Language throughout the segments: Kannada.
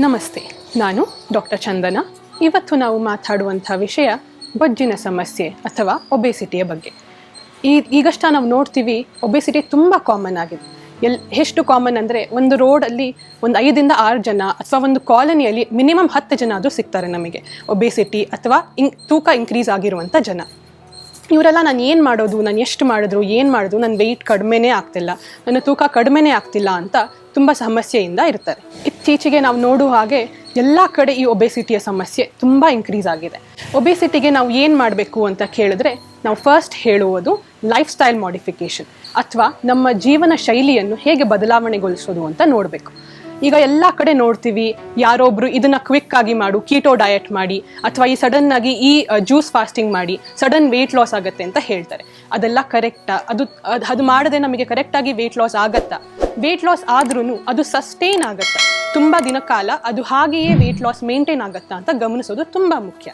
ನಮಸ್ತೆ, ನಾನು ಡಾಕ್ಟರ್ ಚಂದನ. ಇವತ್ತು ನಾವು ಮಾತಾಡುವಂಥ ವಿಷಯ ಬೊಜ್ಜಿನ ಸಮಸ್ಯೆ ಅಥವಾ ಒಬೆಸಿಟಿಯ ಬಗ್ಗೆ. ಈ, ಈಗಷ್ಟ ನಾವು ನೋಡ್ತೀವಿ, ಒಬೆಸಿಟಿ ತುಂಬ ಕಾಮನ್ ಆಗಿದೆ. ಎಲ್, ಎಷ್ಟು ಕಾಮನ್ ಅಂದರೆ ಒಂದು ರೋಡಲ್ಲಿ ಒಂದು ಐದರಿಂದ ಆರು ಜನ ಅಥವಾ ಒಂದು ಕಾಲೋನಿಯಲ್ಲಿ ಮಿನಿಮಮ್ ಹತ್ತು ಜನ ಆದರೂ ಸಿಗ್ತಾರೆ ನಮಗೆ. ಒಬೆಸಿಟಿ ಅಥವಾ ಇನ್, ತೂಕ ಇನ್ಕ್ರೀಸ್ ಆಗಿರುವಂಥ ಜನ. ಇವರೆಲ್ಲ ನಾನು ಏನು ಮಾಡೋದು, ನಾನು ಎಷ್ಟು ಮಾಡಿದ್ರು, ಏನು ಮಾಡಿದ್ರು, ನನ್ನ ವೆಯ್ಟ್ ಕಡಿಮೆನೇ ಆಗ್ತಿಲ್ಲ. ನನ್ನ ತೂಕ ಕಡಿಮೆನೇ ಆಗ್ತಿಲ್ಲ ಅಂತ ತುಂಬ ಸಮಸ್ಯೆಯಿಂದ ಇರ್ತಾರೆ. ಇತ್ತೀಚೆಗೆ ನಾವು ನೋಡುವ ಹಾಗೆ ಎಲ್ಲ ಕಡೆ ಈ ಒಬೆಸಿಟಿಯ ಸಮಸ್ಯೆ ತುಂಬ ಇನ್ಕ್ರೀಸ್ ಆಗಿದೆ. ಒಬೆಸಿಟಿಗೆ ನಾವು ಏನು ಮಾಡಬೇಕು ಅಂತ ಕೇಳಿದ್ರೆ ನಾವು ಫಸ್ಟ್ ಹೇಳುವುದು ಲೈಫ್ ಸ್ಟೈಲ್ ಮಾಡಿಫಿಕೇಷನ್ ಅಥವಾ ನಮ್ಮ ಜೀವನ ಶೈಲಿಯನ್ನು ಹೇಗೆ ಬದಲಾವಣೆಗೊಳಿಸೋದು ಅಂತ ನೋಡಬೇಕು. ಈಗ ಎಲ್ಲ ಕಡೆ ನೋಡ್ತೀವಿ, ಯಾರೊಬ್ರು ಇದನ್ನ ಕ್ವಿಕ್ ಆಗಿ ಮಾಡು ಕೀಟೋ ಡಯಟ್ ಮಾಡಿ, ಅಥವಾ ಈ ಸಡನ್ ಆಗಿ ಈ ಜ್ಯೂಸ್ ಫಾಸ್ಟಿಂಗ್ ಮಾಡಿ ಸಡನ್ ವೆಯ್ಟ್ ಲಾಸ್ ಆಗುತ್ತೆ ಅಂತ ಹೇಳ್ತಾರೆ. ಅದೆಲ್ಲ ಕರೆಕ್ಟಾ ಅದು, ಅದ್- ಅದು ಮಾಡದೆ ನಮಗೆ ಕರೆಕ್ಟಾಗಿ ವೆಯ್ಟ್ ಲಾಸ್ ಆಗತ್ತಾ? ವೆಯ್ಟ್ ಲಾಸ್ ಆದ್ರೂ ಅದು ಸಸ್ಟೈನ್ ಆಗುತ್ತೆ. ತುಂಬ ದಿನ ಕಾಲ ಅದು ಹಾಗೆಯೇ ವೆಯ್ಟ್ ಲಾಸ್ ಮೇಂಟೈನ್ ಆಗುತ್ತಾ ಅಂತ ಗಮನಿಸೋದು ತುಂಬ ಮುಖ್ಯ.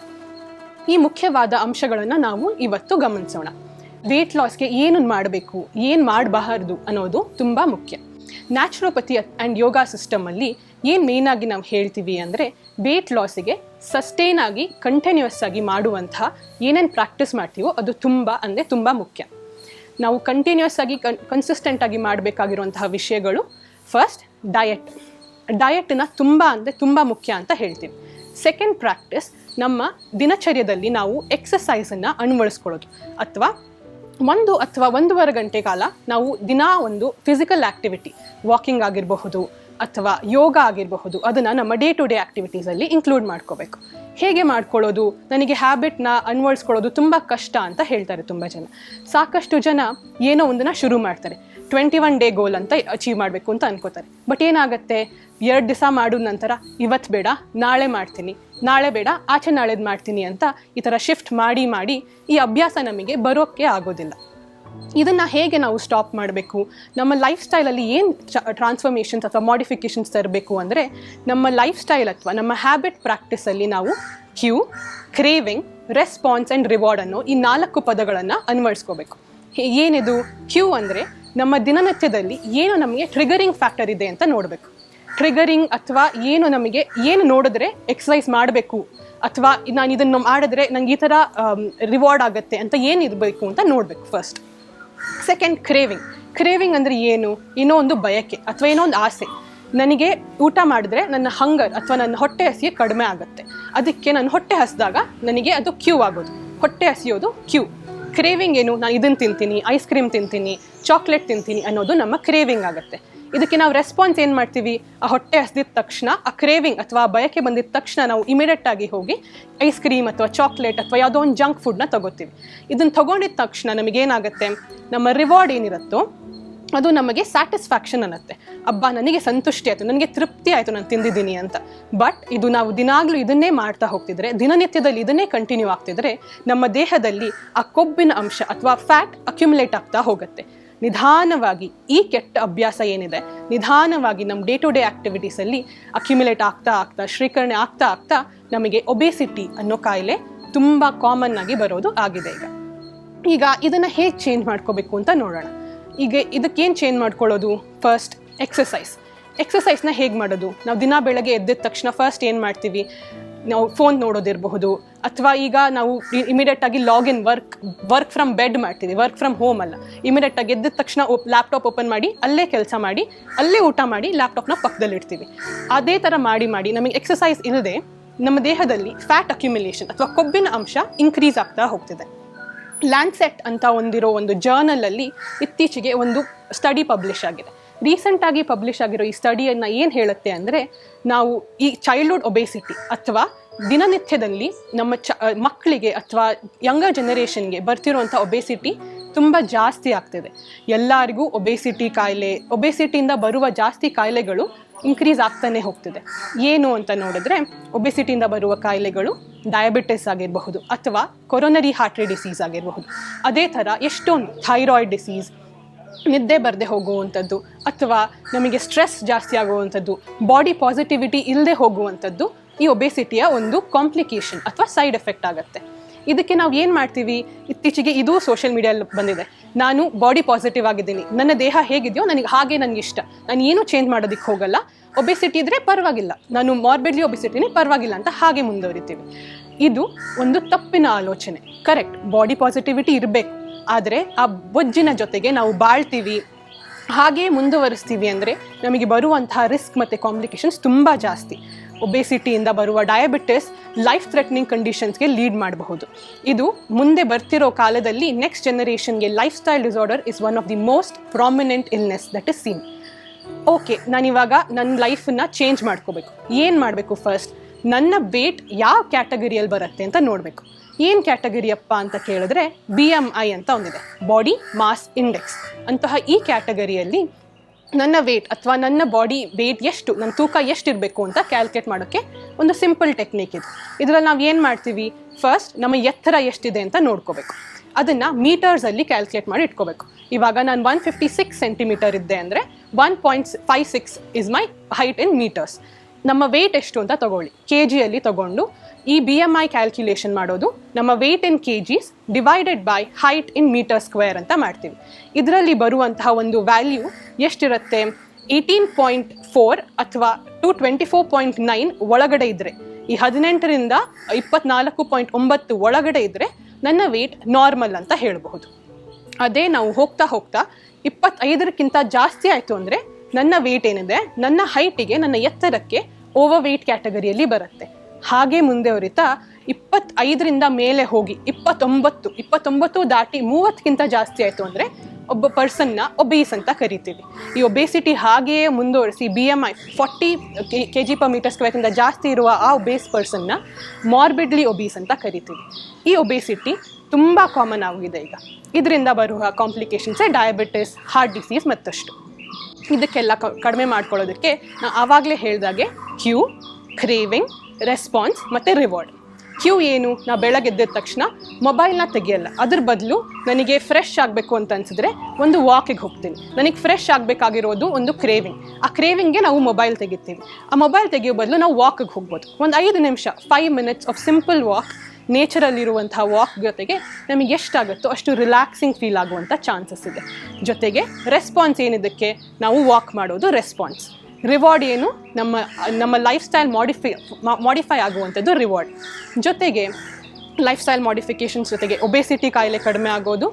ಈ ಮುಖ್ಯವಾದ ಅಂಶಗಳನ್ನು ನಾವು ಇವತ್ತು ಗಮನಿಸೋಣ. ವೇಟ್ ಲಾಸ್ಗೆ ಏನು ಮಾಡಬೇಕು, ಏನು ಮಾಡಬಾರದು ಅನ್ನೋದು ತುಂಬ ಮುಖ್ಯ. ನ್ಯಾಚುರೋಪತಿ ಆ್ಯಂಡ್ ಯೋಗ ಸಿಸ್ಟಮಲ್ಲಿ ಏನು ಮೇಯ್ನಾಗಿ ನಾವು ಹೇಳ್ತೀವಿ ಅಂದರೆ ವೇಟ್ ಲಾಸಿಗೆ ಸಸ್ಟೈನ್ ಆಗಿ ಕಂಟಿನ್ಯೂಸ್ ಆಗಿ ಮಾಡುವಂತಹ ಏನೇನು ಪ್ರಾಕ್ಟೀಸ್ ಮಾಡ್ತೀವೋ ಅದು ತುಂಬ ಅಂದರೆ ತುಂಬ ಮುಖ್ಯ. ನಾವು ಕಂಟಿನ್ಯೂಸ್ ಆಗಿ ಕನ್ ಕನ್ಸಿಸ್ಟೆಂಟ್ ಆಗಿ ಮಾಡಬೇಕಾಗಿರುವಂತಹ ವಿಷಯಗಳು. ಫಸ್ಟ್ ಡಯಟ್ ಡಯಟ್ನ ತುಂಬ ಅಂದರೆ ತುಂಬ ಮುಖ್ಯ ಅಂತ ಹೇಳ್ತೀವಿ. ಸೆಕೆಂಡ್ ಪ್ರಾಕ್ಟೀಸ್ ನಮ್ಮ ದಿನಚರ್ಯದಲ್ಲಿ ನಾವು ಎಕ್ಸಸೈಸನ್ನು ಅಳವಡಿಸ್ಕೊಳ್ಳೋದು ಅಥವಾ ಒಂದು ಅಥವಾ ಒಂದೂವರೆ ಗಂಟೆ ಕಾಲ ನಾವು ದಿನಾ ಒಂದು ಫಿಸಿಕಲ್ ಆ್ಯಕ್ಟಿವಿಟಿ ವಾಕಿಂಗ್ ಆಗಿರಬಹುದು ಅಥವಾ ಯೋಗ ಆಗಿರಬಹುದು, ಅದನ್ನು ನಮ್ಮ ಡೇ ಟು ಡೇ ಆ್ಯಕ್ಟಿವಿಟೀಸಲ್ಲಿ ಇನ್ಕ್ಲೂಡ್ ಮಾಡ್ಕೋಬೇಕು. ಹೇಗೆ ಮಾಡ್ಕೊಳ್ಳೋದು? ನನಗೆ ಹ್ಯಾಬಿಟ್ನ ಅನ್ವಳಿಸ್ಕೊಳ್ಳೋದು ತುಂಬ ಕಷ್ಟ ಅಂತ ಹೇಳ್ತಾರೆ ತುಂಬ ಜನ. ಸಾಕಷ್ಟು ಜನ ಏನೋ ಒಂದನ್ನು ಶುರು ಮಾಡ್ತಾರೆ. ಟ್ವೆಂಟಿ ಒನ್ ಡೇ ಗೋಲ್ ಅಂತ ಅಚೀವ್ ಮಾಡಬೇಕು ಅಂತ ಅನ್ಕೋತಾರೆ. ಬಟ್ ಏನಾಗುತ್ತೆ? ಎರಡು ದಿವಸ ಮಾಡಿದ ನಂತರ ಇವತ್ತು ಬೇಡ, ನಾಳೆ ಮಾಡ್ತೀನಿ. ನಾಳೆ ಬೇಡ, ಆಚೆ ನಾಳೆದು ಮಾಡ್ತೀನಿ ಅಂತ ಈ ಥರ ಶಿಫ್ಟ್ ಮಾಡಿ ಮಾಡಿ ಈ ಅಭ್ಯಾಸ ನಮಗೆ ಬರೋಕ್ಕೆ ಆಗೋದಿಲ್ಲ. ಇದನ್ನು ಹೇಗೆ ನಾವು ಸ್ಟಾಪ್ ಮಾಡಬೇಕು? ನಮ್ಮ ಲೈಫ್ ಸ್ಟೈಲಲ್ಲಿ ಏನು ಟ್ರಾನ್ಸ್ಫಾರ್ಮೇಷನ್ಸ್ ಅಥವಾ ಮಾಡಿಫಿಕೇಷನ್ಸ್ ತರಬೇಕು ಅಂದರೆ ನಮ್ಮ ಲೈಫ್ ಸ್ಟೈಲ್ ಅಥವಾ ನಮ್ಮ ಹ್ಯಾಬಿಟ್ ಪ್ರಾಕ್ಟೀಸಲ್ಲಿ ನಾವು cue craving response and reward ಅನ್ನೋ ಈ ನಾಲ್ಕು ಪದಗಳನ್ನು ಅನ್ವಯಿಸ್ಕೋಬೇಕು. ಏನಿದು? ಕ್ಯೂ ಅಂದರೆ ನಮ್ಮ ದಿನನಿತ್ಯದಲ್ಲಿ ಏನು ನಮಗೆ ಟ್ರಿಗರಿಂಗ್ ಫ್ಯಾಕ್ಟರ್ ಇದೆ ಅಂತ ನೋಡಬೇಕು. ಟ್ರಿಗರಿಂಗ್ ಅಥವಾ ಏನು ನಮಗೆ ಏನು ನೋಡಿದ್ರೆ ಎಕ್ಸಸೈಸ್ ಮಾಡಬೇಕು ಅಥವಾ ನಾನು ಇದನ್ನು ಮಾಡಿದ್ರೆ ನಂಗೆ ಈ ಥರ ರಿವಾರ್ಡ್ ಆಗುತ್ತೆ ಅಂತ ಏನು ಇರಬೇಕು ಅಂತ ನೋಡಬೇಕು ಫಸ್ಟ್ ಸೆಕೆಂಡ್ ಕ್ರೇವಿಂಗ್ ಕ್ರೇವಿಂಗ್ ಅಂದರೆ ಏನು? ಏನೋ ಒಂದು ಬಯಕೆ ಅಥವಾ ಏನೋ ಒಂದು ಆಸೆ. ನನಗೆ ಊಟ ಮಾಡಿದ್ರೆ ನನ್ನ ಹಂಗರ್ ಅಥವಾ ನನ್ನ ಹೊಟ್ಟೆ ಹಸಿಗೆ ಕಡಿಮೆ ಆಗುತ್ತೆ. ಅದಕ್ಕೆ ನಾನು ಹೊಟ್ಟೆ ಹಸಿದಾಗ ನನಗೆ ಅದು ಕ್ಯೂ ಆಗೋದು. ಹೊಟ್ಟೆ ಹಸಿಯೋದು ಕ್ಯೂ ಕ್ರೇವಿಂಗ್ ಏನು? ನಾನು ಇದನ್ನು ತಿಂತೀನಿ ಐಸ್ ಕ್ರೀಮ್ ತಿಂತೀನಿ ಚಾಕ್ಲೇಟ್ ತಿಂತೀನಿ ಅನ್ನೋದು ನಮ್ಮ ಕ್ರೇವಿಂಗ್ ಆಗುತ್ತೆ. ಇದಕ್ಕೆ ನಾವು ರೆಸ್ಪಾನ್ಸ್ ಏನು ಮಾಡ್ತೀವಿ? ಆ ಹೊಟ್ಟೆ ಹಸಿದ ತಕ್ಷಣ, ಆ ಕ್ರೇವಿಂಗ್ ಅಥವಾ ಬಯಕೆ ಬಂದಿದ್ದ ತಕ್ಷಣ ನಾವು ಇಮಿಡಿಯೇಟ್ ಆಗಿ ಹೋಗಿ ಐಸ್ ಕ್ರೀಮ್ ಅಥವಾ ಚಾಕ್ಲೇಟ್ ಅಥವಾ ಯಾವುದೋ ಒಂದು ಜಂಕ್ ಫುಡ್ನ ತಗೋತೀವಿ. ಇದನ್ನು ತಗೊಂಡಿದ ತಕ್ಷಣ ನಮಗೇನಾಗುತ್ತೆ ನಮ್ಮ ರಿವಾರ್ಡ್ ಏನಿರುತ್ತೋ, ಅದು ನಮಗೆ ಸ್ಯಾಟಿಸ್ಫ್ಯಾಕ್ಷನ್ ಅನ್ನತ್ತೆ. ಅಬ್ಬ, ನನಗೆ ಸಂತುಷ್ಟಿ ಆಯಿತು, ನನಗೆ ತೃಪ್ತಿ ಆಯಿತು, ನಾನು ತಿಂದಿದ್ದೀನಿ ಅಂತ. ಬಟ್ ಇದು ನಾವು ದಿನಾಗಲೂ ಇದನ್ನೇ ಮಾಡ್ತಾ ಹೋಗ್ತಿದ್ರೆ, ದಿನನಿತ್ಯದಲ್ಲಿ ಇದನ್ನೇ ಕಂಟಿನ್ಯೂ ಆಗ್ತಿದ್ರೆ, ನಮ್ಮ ದೇಹದಲ್ಲಿ ಆ ಕೊಬ್ಬಿನ ಅಂಶ ಅಥವಾ ಫ್ಯಾಟ್ ಅಕ್ಯುಮುಲೇಟ್ ಆಗ್ತಾ ಹೋಗುತ್ತೆ. ನಿಧಾನವಾಗಿ ಈ ಕೆಟ್ಟ ಅಭ್ಯಾಸ ಏನಿದೆ, ನಿಧಾನವಾಗಿ ನಮ್ಮ ಡೇ ಟು ಡೇ ಆ್ಯಕ್ಟಿವಿಟೀಸಲ್ಲಿ ಅಕ್ಯುಮುಲೇಟ್ ಆಗ್ತಾ ಆಗ್ತಾ ಶ್ರೀಕರಣೆ ಆಗ್ತಾ ಆಗ್ತಾ ನಮಗೆ ಒಬೇಸಿಟಿ ಅನ್ನೋ ಕಾಯಿಲೆ ತುಂಬ ಕಾಮನ್ ಆಗಿ ಬರೋದು ಆಗಿದೆ ಈಗ. ಈಗ ಇದನ್ನು ಹೇಗೆ ಚೇಂಜ್ ಮಾಡ್ಕೋಬೇಕು ಅಂತ ನೋಡೋಣ. ಈಗ ಇದಕ್ಕೇನು ಚೇಂಜ್ ಮಾಡ್ಕೊಳ್ಳೋದು? ಫಸ್ಟ್ ಎಕ್ಸಸೈಸ್ ಎಕ್ಸಸೈಸ್ನ ಹೇಗೆ ಮಾಡೋದು? ನಾವು ದಿನ ಬೆಳಗ್ಗೆ ಎದ್ದಿದ ತಕ್ಷಣ ಫಸ್ಟ್ ಏನು ಮಾಡ್ತೀವಿ? ನಾವು ಫೋನ್ ನೋಡೋದಿರಬಹುದು. ಅಥವಾ ಈಗ ನಾವು ಇಮಿಡಿಯೇಟ್ ಆಗಿ login work work from bed ಮಾಡ್ತೀವಿ ವರ್ಕ್ ಫ್ರಮ್ ಹೋಮ್ ಅಲ್ಲ. ಇಮಿಡಿಯೇಟ್ ಆಗಿ ಎದ್ದ ತಕ್ಷಣ ಲ್ಯಾಪ್ಟಾಪ್ ಓಪನ್ ಮಾಡಿ, ಅಲ್ಲೇ ಕೆಲಸ ಮಾಡಿ, ಅಲ್ಲೇ ಊಟ ಮಾಡಿ ಲ್ಯಾಪ್ಟಾಪ್ನ ಪಕ್ಕದಲ್ಲಿ ಇಡ್ತೀವಿ ಅದೇ ಥರ ಮಾಡಿ ಮಾಡಿ ನಮಗೆ ಎಕ್ಸಸೈಸ್ ಇಲ್ಲದೆ ನಮ್ಮ ದೇಹದಲ್ಲಿ ಫ್ಯಾಟ್ ಅಕ್ಯುಮಿಲೇಷನ್ ಅಥವಾ ಕೊಬ್ಬಿನ ಅಂಶ ಇನ್ಕ್ರೀಸ್ ಆಗ್ತಾ ಹೋಗ್ತಿದೆ. ಲ್ಯಾಂಡ್ಸೆಟ್ ಅಂತ ಒಂದಿರೋ ಒಂದು ಜರ್ನಲಲ್ಲಿ ಇತ್ತೀಚೆಗೆ ಒಂದು ಸ್ಟಡಿ ಪಬ್ಲಿಷ್ ಆಗಿದೆ. ರೀಸೆಂಟಾಗಿ ಪಬ್ಲಿಷ್ ಆಗಿರೋ ಈ ಸ್ಟಡಿಯನ್ನು ಏನು ಹೇಳುತ್ತೆ ಅಂದರೆ, ನಾವು ಈ ಚೈಲ್ಡ್ಹುಡ್ ಒಬೇಸಿಟಿ ಅಥವಾ ದಿನನಿತ್ಯದಲ್ಲಿ ನಮ್ಮ ಚ ಮಕ್ಕಳಿಗೆ ಅಥವಾ ಯಂಗರ್ ಜನರೇಷನ್ಗೆ ಬರ್ತಿರುವಂಥ ಒಬೇಸಿಟಿ ತುಂಬ ಜಾಸ್ತಿ ಆಗ್ತಿದೆ. ಎಲ್ಲರಿಗೂ ಒಬೇಸಿಟಿ ಕಾಯಿಲೆ ಒಬೇಸಿಟಿಯಿಂದ ಬರುವ ಜಾಸ್ತಿ ಕಾಯಿಲೆಗಳು ಇನ್ಕ್ರೀಸ್ ಆಗ್ತಾನೆ ಹೋಗ್ತಿದೆ. ಏನು ಅಂತ ನೋಡಿದ್ರೆ ಒಬೆಸಿಟಿಯಿಂದ ಬರುವ ಕಾಯಿಲೆಗಳು ಡಯಾಬಿಟಿಸ್ ಆಗಿರಬಹುದು ಅಥವಾ ಕೊರೊನರಿ ಹಾರ್ಟ್ರಿ ಡಿಸೀಸ್ ಆಗಿರಬಹುದು. ಅದೇ ಥರ ಎಷ್ಟೊಂದು ಥೈರಾಯ್ಡ್ ಡಿಸೀಸ್ ನಿದ್ದೆ ಬರದೆ ಹೋಗುವಂಥದ್ದು ಅಥವಾ ನಮಗೆ ಸ್ಟ್ರೆಸ್ ಜಾಸ್ತಿ ಆಗುವಂಥದ್ದು ಬಾಡಿ ಪಾಸಿಟಿವಿಟಿ ಇಲ್ಲದೆ ಹೋಗುವಂಥದ್ದು, ಈ ಒಬೆಸಿಟಿಯ ಒಂದು ಕಾಂಪ್ಲಿಕೇಶನ್ ಅಥವಾ ಸೈಡ್ ಎಫೆಕ್ಟ್ ಆಗುತ್ತೆ. ಇದಕ್ಕೆ ನಾವು ಏನು ಮಾಡ್ತೀವಿ? ಇತ್ತೀಚೆಗೆ ಇದು ಸೋಷಿಯಲ್ ಮೀಡಿಯಲ್ಲಿ ಬಂದಿದೆ. ನಾನು ಬಾಡಿ ಪಾಸಿಟಿವ್ ಆಗಿದ್ದೀನಿ. ನನ್ನ ದೇಹ ಹೇಗಿದೆಯೋ ನನಗೆ ಹಾಗೆ ನನಗೆ ಇಷ್ಟ. ನಾನು ಏನೂ ಚೇಂಜ್ ಮಾಡೋದಕ್ಕೆ ಹೋಗಲ್ಲ. ಒಬೆಸಿಟಿ ಇದ್ದರೆ ಪರವಾಗಿಲ್ಲ. ನಾನು ಮಾರ್ಬಿಡ್ಲಿ ಒಬೆಸಿಟಿನೇ ಪರವಾಗಿಲ್ಲ ಅಂತ ಹಾಗೆ ಮುಂದುವರಿತೀವಿ. ಇದು ಒಂದು ತಪ್ಪಿನ ಆಲೋಚನೆ. ಕರೆಕ್ಟ್ ಬಾಡಿ ಪಾಸಿಟಿವಿಟಿ ಇರಬೇಕು. ಆದರೆ ಆ ಬೊಜ್ಜಿನ ಜೊತೆಗೆ ನಾವು ಬಾಳ್ತೀವಿ. ಹಾಗೆ ಮುಂದುವರಿಸ್ತೀವಿ ಅಂದರೆ ನಮಗೆ ಬರುವಂತಹ ರಿಸ್ಕ್ ಮತ್ತು ಕಾಂಪ್ಲಿಕೇಶನ್ಸ್ ತುಂಬ ಜಾಸ್ತಿ. ಒಬೆಸಿಟಿಯಿಂದ ಬರುವ ಡಯಾಬಿಟಿಸ್ ಲೈಫ್ ಥ್ರೆಟ್ನಿಂಗ್ ಕಂಡೀಷನ್ಸ್ಗೆ ಲೀಡ್ ಮಾಡಬಹುದು. ಇದು ಮುಂದೆ ಬರ್ತಿರೋ ಕಾಲದಲ್ಲಿ next ಜನರೇಷನ್ಗೆ lifestyle disorder is one of the most prominent illness that is seen okay ನಾನಿವಾಗ ನನ್ನ ಲೈಫನ್ನು ಚೇಂಜ್ ಮಾಡ್ಕೋಬೇಕು. ಏನು ಮಾಡಬೇಕು ಫಸ್ಟ್ ನನ್ನ ವೇಟ್ ಯಾವ ಕ್ಯಾಟಗರಿಯಲ್ಲಿ ಬರುತ್ತೆ ಅಂತ ನೋಡಬೇಕು. ಏನು ಕ್ಯಾಟಗರಿ ಅಪ್ಪ ಅಂತ ಕೇಳಿದ್ರೆ ಬಿ ಎಂ ಐ ಅಂತ ಒಂದಿದೆ. ಬಾಡಿ ಮಾಸ್ ಇಂಡೆಕ್ಸ್ ಅಂತಹ ಈ ಕ್ಯಾಟಗರಿಯಲ್ಲಿ ನನ್ನ ವೇಟ್ ಅಥವಾ ನನ್ನ ಬಾಡಿ ವೇಟ್ ಎಷ್ಟು, ನನ್ನ ತೂಕ ಎಷ್ಟು ಇರಬೇಕು ಅಂತ ಕ್ಯಾಲ್ಕುಲೇಟ್ ಮಾಡೋಕ್ಕೆ ಒಂದು ಸಿಂಪಲ್ ಟೆಕ್ನಿಕ್ ಇದು. ಇದರಲ್ಲಿ ನಾವು ಏನು ಮಾಡ್ತೀವಿ? ಫಸ್ಟ್ ನಮ್ಮ ಎತ್ತರ ಎಷ್ಟಿದೆ ಅಂತ ನೋಡ್ಕೋಬೇಕು. ಅದನ್ನು ಮೀಟರ್ಸಲ್ಲಿ ಕ್ಯಾಲ್ಕುಲೇಟ್ ಮಾಡಿ ಇಟ್ಕೋಬೇಕು. ಇವಾಗ ನಾನು ಒನ್ ಫಿಫ್ಟಿ ಸಿಕ್ಸ್ ಸೆಂಟಿಮೀಟರ್ ಇದ್ದೆ ಅಂದರೆ one point five six is my height in metres ನಮ್ಮ ವೆಯ್ಟ್ ಎಷ್ಟು ಅಂತ ತಗೊಳ್ಳಿ. ಕೆ ಜಿಯಲ್ಲಿ ತಗೊಂಡು ಈ ಬಿ ಎಂ ಐ ಕ್ಯಾಲ್ಕ್ಯುಲೇಷನ್ ಮಾಡೋದು ನಮ್ಮ weight in K Gs divided by height in metre square ಅಂತ ಮಾಡ್ತೀವಿ. ಇದರಲ್ಲಿ ಬರುವಂತಹ ಒಂದು ವ್ಯಾಲ್ಯೂ ಎಷ್ಟಿರುತ್ತೆ? ಏಯ್ಟೀನ್ ಪಾಯಿಂಟ್ ಫೋರ್ ಅಥವಾ to twenty four point nine ಒಳಗಡೆ ಇದ್ದರೆ ಈ ಹದಿನೆಂಟರಿಂದ ಇಪ್ಪತ್ನಾಲ್ಕು ಪಾಯಿಂಟ್ ಒಂಬತ್ತು ಒಳಗಡೆ ಇದ್ದರೆ ನನ್ನ ವೆಯ್ಟ್ ನಾರ್ಮಲ್ ಅಂತ ಹೇಳಬಹುದು. ಅದೇ ನಾವು ಹೋಗ್ತಾ ಹೋಗ್ತಾ ಇಪ್ಪತ್ತೈದರಕ್ಕಿಂತ ಜಾಸ್ತಿ ಆಯಿತು ಅಂದರೆ ನನ್ನ ವೇಟ್ ಏನಿದೆ, ನನ್ನ ಹೈಟಿಗೆ ನನ್ನ ಎತ್ತರಕ್ಕೆ ಓವರ್ ವೆಯ್ಟ್ ಕ್ಯಾಟಗರಿಯಲ್ಲಿ ಬರುತ್ತೆ. ಹಾಗೆ ಮುಂದೆ ಹೊರಿತಾ ಇಪ್ಪತ್ತೈದರಿಂದ ಮೇಲೆ ಹೋಗಿ, ಇಪ್ಪತ್ತೊಂಬತ್ತು ಇಪ್ಪತ್ತೊಂಬತ್ತು ದಾಟಿ ಮೂವತ್ತಕ್ಕಿಂತ ಜಾಸ್ತಿ ಆಯಿತು ಅಂದರೆ ಒಬ್ಬ ಪರ್ಸನ್ನ ಒಬೇಸ್ ಅಂತ ಕರಿತೀವಿ. ಈ ಒಬೇಸಿಟಿ ಹಾಗೆಯೇ ಮುಂದುವರಿಸಿ B M I forty K G per metre ಸ್ಕ್ವೇರ್ಗಿಂತ ಜಾಸ್ತಿ ಇರುವ ಆ ಒಬೇಸ್ ಪರ್ಸನ್ನ ಮಾರ್ಬಿಡ್ಲಿ ಒಬೀಸ್ ಅಂತ ಕರಿತೀವಿ. ಈ ಒಬೇಸಿಟಿ ತುಂಬ ಕಾಮನ್ ಆಗಿದೆ ಈಗ. ಇದರಿಂದ ಬರುವ ಕಾಂಪ್ಲಿಕೇಶನ್ಸೇ ಡಯಾಬಿಟಿಸ್ ಹಾರ್ಟ್ ಡಿಸೀಸ್ ಮತ್ತಷ್ಟು. ಇದಕ್ಕೆಲ್ಲ ಕಡಿಮೆ ಮಾಡ್ಕೊಳ್ಳೋದಕ್ಕೆ ನಾನು ಆವಾಗಲೇ ಹೇಳಿದಾಗೆ ಕ್ಯೂ, ಕ್ರೇವಿಂಗ್, ರೆಸ್ಪಾನ್ಸ್ ಮತ್ತು ರಿವಾರ್ಡ್. ಕ್ಯೂ ಏನು? ನಾ ಬೆಳಗ್ಗೆ ಎದ್ದ ತಕ್ಷಣ ಮೊಬೈಲ್ನ ತೆಗಿಯಲ್ಲ. ಅದ್ರ ಬದಲು ನನಗೆ ಫ್ರೆಶ್ ಆಗಬೇಕು ಅಂತ ಅನ್ಸಿದ್ರೆ ಒಂದು ವಾಕಿಗೆ ಹೋಗ್ತೀನಿ. ನನಗೆ ಫ್ರೆಶ್ ಆಗಬೇಕಾಗಿರೋದು ಒಂದು ಕ್ರೇವಿಂಗ್. ಆ ಕ್ರೇವಿಂಗ್ಗೆ ನಾವು ಮೊಬೈಲ್ ತೆಗಿತೀವಿ. ಆ ಮೊಬೈಲ್ ತೆಗೆಯೋ ಬದಲು ನಾವು ವಾಕಿಗೆ ಹೋಗ್ಬೋದು. ಒಂದು ಐದು ನಿಮಿಷ five minutes of simple walk ನೇಚರಲ್ಲಿರುವಂತಹ walk ಜೊತೆಗೆ ನಮಗೆ ಎಷ್ಟಾಗುತ್ತೋ ಅಷ್ಟು ರಿಲ್ಯಾಕ್ಸಿಂಗ್ ಫೀಲ್ ಆಗುವಂಥ ಚಾನ್ಸಸ್ ಇದೆ. ಜೊತೆಗೆ ರೆಸ್ಪಾನ್ಸ್ ಏನಿದಕ್ಕೆ? ನಾವು ವಾಕ್ ಮಾಡೋದು ರೆಸ್ಪಾನ್ಸ್ ರಿವಾರ್ಡ್ ಏನು? ನಮ್ಮ ನಮ್ಮ ಲೈಫ್ ಸ್ಟೈಲ್ ಮಾಡಿಫೈ ಮಾಡಿಫೈ ಆಗುವಂಥದ್ದು ರಿವಾರ್ಡ್ ಜೊತೆಗೆ ಲೈಫ್ ಸ್ಟೈಲ್ ಮಾಡಿಫಿಕೇಷನ್ಸ್ ಜೊತೆಗೆ ಒಬೇಸಿಟಿ ಕಾಯಿಲೆ ಕಡಿಮೆ ಆಗೋದು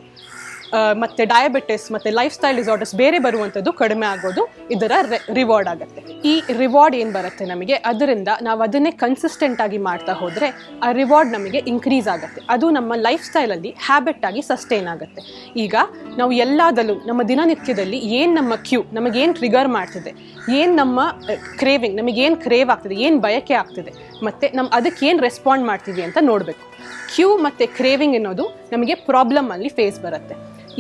ಮತ್ತೆ ಡಯಾಬಿಟಿಸ್ ಮತ್ತೆ ಲೈಫ್ ಸ್ಟೈಲ್ ಡಿಸಾರ್ಡರ್ಸ್ ಬೇರೆ ಬರುವಂಥದ್ದು ಕಡಿಮೆ ಆಗೋದು ಇದರ ರಿವಾರ್ಡ್ ಆಗುತ್ತೆ. ಈ ರಿವಾರ್ಡ್ ಏನು ಬರುತ್ತೆ ನಮಗೆ? ಅದರಿಂದ ನಾವು ಅದನ್ನೇ ಕನ್ಸಿಸ್ಟೆಂಟ್ ಆಗಿ ಮಾಡ್ತಾ ಹೋದರೆ ಆ ರಿವಾರ್ಡ್ ನಮಗೆ ಇನ್ಕ್ರೀಸ್ ಆಗುತ್ತೆ. ಅದು ನಮ್ಮ ಲೈಫ್ ಸ್ಟೈಲಲ್ಲಿ ಹ್ಯಾಬಿಟ್ ಆಗಿ ಸಸ್ಟೈನ್ ಆಗುತ್ತೆ. ಈಗ ನಾವು ಎಲ್ಲದಲ್ಲೂ ನಮ್ಮ ದಿನನಿತ್ಯದಲ್ಲಿ ಏನು ನಮ್ಮ ಕ್ಯೂ ನಮಗೇನು ಟ್ರಿಗರ್ ಮಾಡ್ತಿದೆ, ಏನು ನಮ್ಮ ಕ್ರೇವಿಂಗ್ ನಮಗೇನು ಕ್ರೇವ್ ಆಗ್ತಿದೆ, ಏನು ಬಯಕೆ ಆಗ್ತಿದೆ, ಮತ್ತು ನಮ್ಮ ಏನು ರೆಸ್ಪಾಂಡ್ ಮಾಡ್ತೀವಿ ಅಂತ ನೋಡಬೇಕು. ಕ್ಯೂ ಮತ್ತು ಕ್ರೇವಿಂಗ್ ಅನ್ನೋದು ನಮಗೆ ಪ್ರಾಬ್ಲಮಲ್ಲಿ ಫೇಸ್ ಬರುತ್ತೆ.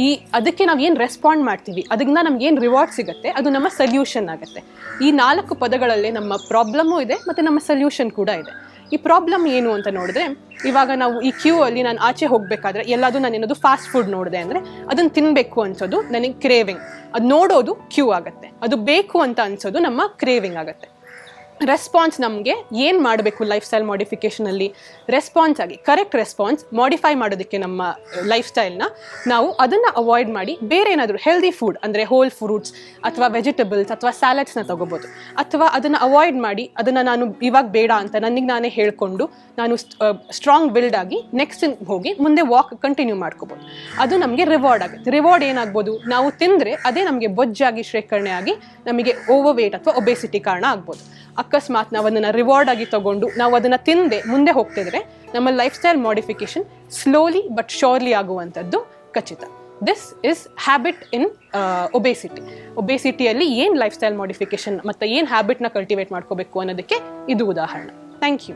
ಈ ಅದಕ್ಕೆ ನಾವು ಏನು ರೆಸ್ಪಾಂಡ್ ಮಾಡ್ತೀವಿ ಅದರಿಂದ ನಮ್ಗೆ ಏನು ರಿವಾರ್ಡ್ ಸಿಗುತ್ತೆ, ಅದು ನಮ್ಮ ಸೊಲ್ಯೂಷನ್ ಆಗುತ್ತೆ. ಈ ನಾಲ್ಕು ಪದಗಳಲ್ಲಿ ನಮ್ಮ ಪ್ರಾಬ್ಲಮ್ಮು ಇದೆ ಮತ್ತು ನಮ್ಮ ಸೊಲ್ಯೂಷನ್ ಕೂಡ ಇದೆ. ಈ ಪ್ರಾಬ್ಲಮ್ ಏನು ಅಂತ ನೋಡಿದ್ರೆ, ಇವಾಗ ನಾವು ಈ ಕ್ಯೂ ಅಲ್ಲಿ ನಾನು ಆಚೆ ಹೋಗಬೇಕಾದ್ರೆ ಎಲ್ಲಾದರೂ ನಾನು ಏನಾದರೂ ಫಾಸ್ಟ್ ಫುಡ್ ನೋಡಿದೆ ಅಂದರೆ ಅದನ್ನು ತಿನ್ನಬೇಕು ಅನ್ಸೋದು ನನಗೆ ಕ್ರೇವಿಂಗ್ ಅದು ನೋಡೋದು ಕ್ಯೂ ಆಗುತ್ತೆ. ಅದು ಬೇಕು ಅಂತ ಅನ್ಸೋದು ನಮ್ಮ ಕ್ರೇವಿಂಗ್ ಆಗುತ್ತೆ. ರೆಸ್ಪಾನ್ಸ್ ನಮಗೆ ಏನು ಮಾಡಬೇಕು ಲೈಫ್ ಸ್ಟೈಲ್ ಮಾಡಿಫಿಕೇಷನಲ್ಲಿ ರೆಸ್ಪಾನ್ಸ್ ಆಗಿ ಕರೆಕ್ಟ್ ರೆಸ್ಪಾನ್ಸ್ ಮಾಡಿಫೈ ಮಾಡೋದಕ್ಕೆ ನಮ್ಮ ಲೈಫ್ ಸ್ಟೈಲ್ನ ನಾವು ಅದನ್ನು ಅವಾಯ್ಡ್ ಮಾಡಿ ಬೇರೆ ಏನಾದರೂ ಹೆಲ್ದಿ ಫುಡ್ ಅಂದರೆ ಹೋಲ್ ಫ್ರೂಟ್ಸ್ ಅಥವಾ ವೆಜಿಟಬಲ್ಸ್ ಅಥವಾ ಸ್ಯಾಲಡ್ಸ್ನ ತೊಗೋಬೋದು. ಅಥವಾ ಅದನ್ನು ಅವಾಯ್ಡ್ ಮಾಡಿ ಅದನ್ನು ನಾನು ಇವಾಗ ಬೇಡ ಅಂತ ನನಗೆ ನಾನೇ ಹೇಳಿಕೊಂಡು ನಾನು ಸ್ಟ್ರಾಂಗ್ ಬಿಲ್ಡ್ ಆಗಿ ನೆಕ್ಸ್ಟ್ ಹೋಗಿ ಮುಂದೆ ವಾಕ್ ಕಂಟಿನ್ಯೂ ಮಾಡ್ಕೋಬೋದು. ಅದು ನಮಗೆ ರಿವಾರ್ಡ್ ಆಗುತ್ತೆ. ರಿವಾರ್ಡ್ ಏನಾಗ್ಬೋದು? ನಾವು ತಿಂದರೆ ಅದೇ ನಮಗೆ ಬೊಜ್ಜಾಗಿ ಶೇಖರಣೆ ಆಗಿ ನಮಗೆ ಓವರ್ ವೇಟ್ ಅಥವಾ ಒಬೆಸಿಟಿ ಕಾರಣ ಆಗ್ಬೋದು. ಅಕಸ್ಮಾತ್ ನಾವು ಅದನ್ನು ರಿವಾರ್ಡ್ ಆಗಿ ತಗೊಂಡು ನಾವು ಅದನ್ನು ತಿಂದೆ ಮುಂದೆ ಹೋಗ್ತಿದ್ರೆ ನಮ್ಮ lifestyle modification slowly but surely ಆಗುವಂಥದ್ದು ಖಚಿತ. This is habit in obesity ಒಬೇಸಿಟಿಯಲ್ಲಿ ಏನು ಲೈಫ್ ಸ್ಟೈಲ್ ಮಾಡಿಫಿಕೇಶನ್ ಮತ್ತು ಏನು ಹ್ಯಾಬಿಟ್ನ ಕಲ್ಟಿವೇಟ್ ಮಾಡ್ಕೋಬೇಕು ಅನ್ನೋದಕ್ಕೆ ಇದು ಉದಾಹರಣೆ. Thank you